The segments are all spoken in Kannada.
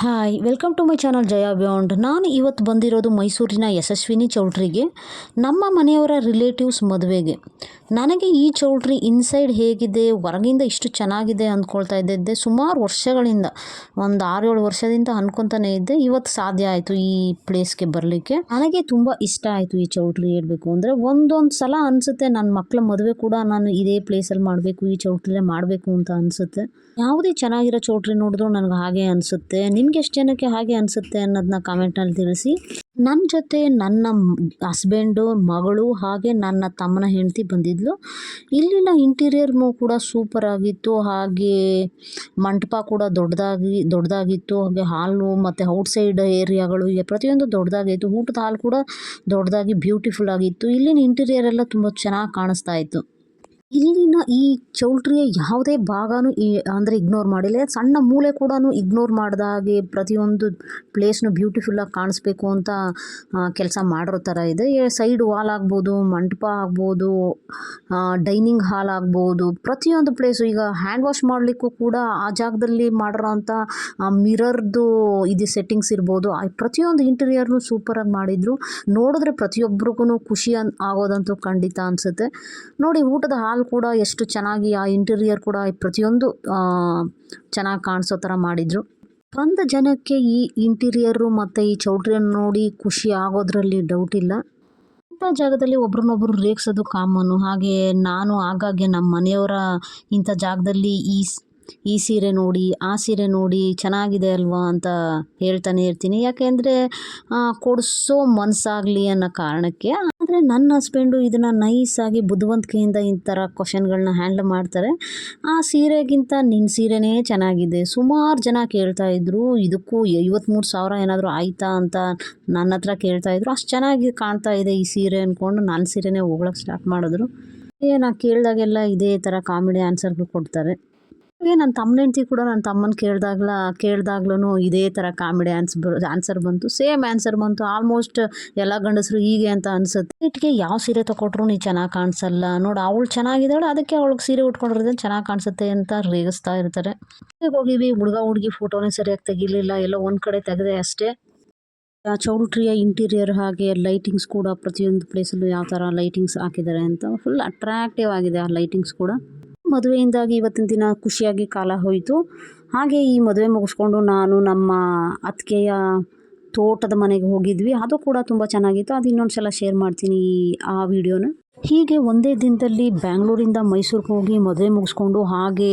Hi welcome to my channel Jaya beyond ನಾನು ಇವತ್ತು ಬಂದಿರೋದು ಮೈಸೂರಿನ ಯಶಸ್ವಿನಿ ಚೌಲ್ಟ್ರಿಗೆ, ನಮ್ಮ ಮನೆಯವರ ರಿಲೇಟಿವ್ಸ್ ಮದುವೆಗೆ. ನನಗೆ ಈ ಚೌಲ್ಟ್ರಿ ಇನ್ಸೈಡ್ ಹೇಗಿದೆ, ಹೊರಗಿಂದ ಇಷ್ಟು ಚೆನ್ನಾಗಿದೆ ಅಂದ್ಕೊಳ್ತಾ ಇದ್ದಿದ್ದೆ ಸುಮಾರು ವರ್ಷಗಳಿಂದ, ಒಂದು ಆರು ಏಳು ವರ್ಷದಿಂದ ಅಂದ್ಕೊತಾನೆ ಇದ್ದೆ, ಇವತ್ತು ಸಾಧ್ಯ ಆಯಿತು ಈ ಪ್ಲೇಸ್ಗೆ ಬರಲಿಕ್ಕೆ. ನನಗೆ ತುಂಬ ಇಷ್ಟ ಆಯಿತು ಈ ಚೌಲ್ಟ್ರಿ ಹೇಳಬೇಕು ಅಂದರೆ, ಒಂದೊಂದು ಸಲ ಅನಿಸುತ್ತೆ ನನ್ನ ಮಕ್ಕಳ ಮದುವೆ ಕೂಡ ನಾನು ಇದೇ ಪ್ಲೇಸಲ್ಲಿ ಮಾಡಬೇಕು, ಈ ಚೌಲ್ಟ್ರಿಲೇ ಮಾಡಬೇಕು ಅಂತ ಅನಿಸುತ್ತೆ. ಯಾವುದೇ ಚೆನ್ನಾಗಿರೋ ಚೌಲ್ಟ್ರಿ ನೋಡಿದ್ರು ನನಗೆ ಹಾಗೆ ಅನಿಸುತ್ತೆ. ನಿಮ್ಗೆ ಎಷ್ಟು ಜನಕ್ಕೆ ಹಾಗೆ ಅನಿಸುತ್ತೆ ಅನ್ನೋದನ್ನ ಕಾಮೆಂಟ್ನಲ್ಲಿ ತಿಳಿಸಿ. ನನ್ನ ಜೊತೆ ನನ್ನ ಹಸ್ಬೆಂಡು ಮಗಳು ಹಾಗೆ ನನ್ನ ತಮ್ಮನ ಹೆಂಡತಿ ಬಂದಿದ್ಲು. ಇಲ್ಲಿನ ಇಂಟೀರಿಯರ್ ಕೂಡ ಸೂಪರ್ ಆಗಿತ್ತು. ಹಾಗೆ ಮಂಟಪ ಕೂಡ ದೊಡ್ಡದಾಗಿ, ದೊಡ್ಡದಾಗಿತ್ತು. ಹಾಗೆ ಹಾಲು ಮತ್ತು ಔಟ್ಸೈಡ್ ಏರಿಯಾಗಳು ಪ್ರತಿಯೊಂದು ದೊಡ್ಡದಾಗಿತ್ತು. ಊಟದ ಹಾಲು ಕೂಡ ದೊಡ್ಡದಾಗಿ ಬ್ಯೂಟಿಫುಲ್ ಆಗಿತ್ತು. ಇಲ್ಲಿನ ಇಂಟೀರಿಯರ್ ಎಲ್ಲ ತುಂಬ ಚೆನ್ನಾಗಿ ಕಾಣಿಸ್ತಾ ಇತ್ತು. ಇಲ್ಲಿನ ಈ ಚೌಲ್ಟ್ರಿಯ ಯಾವುದೇ ಭಾಗನೂ ಈ, ಅಂದರೆ ಇಗ್ನೋರ್ ಮಾಡಿಲ್ಲ. ಸಣ್ಣ ಮೂಲೆ ಕೂಡ ಇಗ್ನೋರ್ ಮಾಡ್ದ ಹಾಗೆ ಪ್ರತಿಯೊಂದು ಪ್ಲೇಸ್ನು ಬ್ಯೂಟಿಫುಲ್ಲಾಗಿ ಕಾಣಿಸ್ಬೇಕು ಅಂತ ಕೆಲಸ ಮಾಡಿರೋ ಥರ ಇದೆ. ಸೈಡ್ ವಾಲ್ ಆಗ್ಬೋದು, ಮಂಟಪ ಆಗ್ಬೋದು ಡೈನಿಂಗ್ ಹಾಲ್ ಆಗ್ಬೋದು, ಪ್ರತಿಯೊಂದು ಪ್ಲೇಸು ಈಗ ಹ್ಯಾಂಡ್ ವಾಶ್ ಮಾಡಲಿಕ್ಕೂ ಕೂಡ ಆ ಜಾಗದಲ್ಲಿ ಮಾಡಿರೋ ಅಂಥ ಮಿರರ್ದು ಇದು ಸೆಟ್ಟಿಂಗ್ಸ್ ಇರ್ಬೋದು. ಪ್ರತಿಯೊಂದು ಇಂಟೀರಿಯರ್ನು ಸೂಪರಾಗಿ ಮಾಡಿದ್ರು. ನೋಡಿದ್ರೆ ಪ್ರತಿಯೊಬ್ಬರಿಗೂ ಖುಷಿ ಆಗೋದಂತೂ ಖಂಡಿತ ಅನಿಸುತ್ತೆ. ನೋಡಿ, ಊಟದ ಹಾಲ್ ಕೂಡ ಎಷ್ಟು ಚೆನ್ನಾಗಿ ಆ ಇಂಟೀರಿಯರ್ ಕೂಡ ಪ್ರತಿಯೊಂದು ಚೆನ್ನಾಗಿ ಕಾಣಿಸೋ ಥರ ಮಾಡಿದರು. ಬಂದ ಜನಕ್ಕೆ ಈ ಇಂಟೀರಿಯರು ಮತ್ತು ಈ ಚೌಟ್ರಿಯನ್ನು ನೋಡಿ ಖುಷಿ ಆಗೋದ್ರಲ್ಲಿ ಡೌಟ್ ಇಲ್ಲ. ಇಂಥ ಜಾಗದಲ್ಲಿ ಒಬ್ರನ್ನೊಬ್ರು ರೇಗಿಸೋದು ಕಾಮನ್ನು ಹಾಗೆ ನಾನು ಆಗಾಗ್ಗೆ ನಮ್ಮ ಮನೆಯವರ ಇಂಥ ಜಾಗದಲ್ಲಿ ಈ ಈ ಸೀರೆ ನೋಡಿ, ಆ ಸೀರೆ ನೋಡಿ ಚೆನ್ನಾಗಿದೆ ಅಲ್ವಾ ಅಂತ ಹೇಳ್ತಾನೆ ಇರ್ತೀನಿ. ಯಾಕೆಂದರೆ ಕೊಡಿಸೋ ಮನಸ್ಸಾಗಲಿ ಅನ್ನೋ ಕಾರಣಕ್ಕೆ ಆದರೆ ನನ್ನ ಹಸ್ಬೆಂಡು ಇದನ್ನು ನೈಸಾಗಿ ಬುದ್ಧಿವಂತಿಕೆಯಿಂದ ಈ ಥರ ಕ್ವಶನ್ಗಳನ್ನ ಹ್ಯಾಂಡಲ್ ಮಾಡ್ತಾರೆ. ಆ ಸೀರೆಗಿಂತ ನಿನ್ನ ಸೀರೆನೇ ಚೆನ್ನಾಗಿದೆ. ಸುಮಾರು ಜನ ಕೇಳ್ತಾ ಇದ್ರು, ಇದಕ್ಕೂ ಐವತ್ತ್ಮೂರು ಸಾವಿರ ಏನಾದರೂ ಆಯಿತಾ ಅಂತ ನನ್ನ ಹತ್ರ ಕೇಳ್ತಾ ಇದ್ರು. ಅಷ್ಟು ಚೆನ್ನಾಗಿ ಕಾಣ್ತಾ ಇದೆ ಈ ಸೀರೆ ಅಂದ್ಕೊಂಡು ನನ್ನ ಸೀರೆನೇ ಹೋಗ್ಲಕ್ಕೆ ಸ್ಟಾರ್ಟ್ ಮಾಡಿದ್ರು. ಏ, ನಾ ಕೇಳಿದಾಗೆಲ್ಲ ಇದೇ ಥರ ಕಾಮಿಡಿ ಆನ್ಸರ್ಗಳು ಕೊಡ್ತಾರೆ. ಹಾಗೆ ನನ್ನ ತಮ್ಮನ ಹೆಂಡತಿ ಕೂಡ ನನ್ನ ತಮ್ಮನ ಕೇಳಿದಾಗ್ಲ ಕೇಳಿದಾಗ್ಲೂ ಇದೇ ಥರ ಕಾಮಿಡಿ ಆನ್ಸ್ ಆನ್ಸರ್ ಬಂತು. ಸೇಮ್ ಆನ್ಸರ್ ಬಂತು. ಆಲ್ಮೋಸ್ಟ್ ಎಲ್ಲ ಗಂಡಸರು ಹೀಗೆ ಅಂತ ಅನ್ಸುತ್ತೆ. ಇಟ್ಗೆ ಯಾವ ಸೀರೆ ತೊಗೊಟ್ರು ನೀ ಚೆನ್ನಾಗಿ ಕಾಣಿಸಲ್ಲ. ನೋಡಿ ಅವಳು ಚೆನ್ನಾಗಿದ್ದಾಳೆ, ಅದಕ್ಕೆ ಅವಳಿಗೆ ಸೀರೆ ಉಟ್ಕೊಂಡಿರೋದೇ ಚೆನ್ನಾಗಿ ಕಾಣಿಸುತ್ತೆ ಅಂತ ರೇಗಿಸ್ತಾ ಇರ್ತಾರೆ. ಹೋಗಿವಿ, ಹುಡುಗ ಹುಡುಗಿ ಫೋಟೋನೇ ಸರಿಯಾಗಿ ತೆಗಿಲಿಲ್ಲ. ಎಲ್ಲೋ ಒಂದು ಕಡೆ ತೆಗೆದೆ ಅಷ್ಟೇ. ಆ ಚೌಲ್ಟ್ರಿಯ ಇಂಟೀರಿಯರ್ ಹಾಗೆ ಲೈಟಿಂಗ್ಸ್ ಕೂಡ ಪ್ರತಿಯೊಂದು ಪ್ಲೇಸಲ್ಲೂ ಯಾವ ಥರ ಲೈಟಿಂಗ್ಸ್ ಹಾಕಿದ್ದಾರೆ ಅಂತ. ಫುಲ್ ಅಟ್ರಾಕ್ಟಿವ್ ಆಗಿದೆ ಆ ಲೈಟಿಂಗ್ಸ್ ಕೂಡ. ಮದುವೆಯಿಂದಾಗಿ ಇವತ್ತಿನ ದಿನ ಖುಷಿಯಾಗಿ ಕಾಲ ಹೋಯಿತು. ಹಾಗೆ ಈ ಮದುವೆ ಮುಗಿಸ್ಕೊಂಡು ನಾನು ನಮ್ಮ ಅತ್ತಿಗೆಯ ತೋಟದ ಮನೆಗೆ ಹೋಗಿದ್ವಿ. ಅದು ಕೂಡ ತುಂಬ ಚೆನ್ನಾಗಿತ್ತು. ಅದು ಇನ್ನೊಂದು ಸಲ ಶೇರ್ ಮಾಡ್ತೀನಿ ಆ ವಿಡಿಯೋನ. ಹೀಗೆ ಒಂದೇ ದಿನದಲ್ಲಿ ಬ್ಯಾಂಗ್ಳೂರಿಂದ ಮೈಸೂರಿಗೆ ಹೋಗಿ ಮದುವೆ ಮುಗಿಸ್ಕೊಂಡು ಹಾಗೆ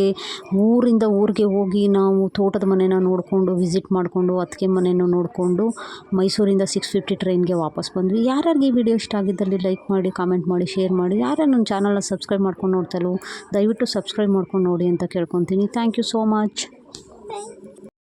ಊರಿಂದ ಊರಿಗೆ ಹೋಗಿ ನಾವು ತೋಟದ ಮನೆನ ನೋಡಿಕೊಂಡು ವಿಸಿಟ್ ಮಾಡಿಕೊಂಡು ಅತ್ತಿಗೆ ಮನೇನ ನೋಡಿಕೊಂಡು ಮೈಸೂರಿಂದ ಸಿಕ್ಸ್ ಫಿಫ್ಟಿ ಟ್ರೈನ್ಗೆ ವಾಪಸ್ ಬಂದ್ವಿ. ಯಾರ್ಯಾರಿಗೆ ಈ ವಿಡಿಯೋ ಇಷ್ಟ ಆಗಿದ್ದಲ್ಲಿ ಲೈಕ್ ಮಾಡಿ, ಕಾಮೆಂಟ್ ಮಾಡಿ, ಶೇರ್ ಮಾಡಿ, ಯಾರ್ಯಾರು ನನ್ನ ಚಾನಲ್ನ ಸಬ್ಸ್ಕ್ರೈಬ್ ಮಾಡ್ಕೊಂಡು ನೋಡ್ತಲ್ಲೋ ದಯವಿಟ್ಟು ಸಬ್ಸ್ಕ್ರೈಬ್ ಮಾಡ್ಕೊಂಡು ನೋಡಿ ಅಂತ ಕೇಳ್ಕೊತೀನಿ. Thank you so much.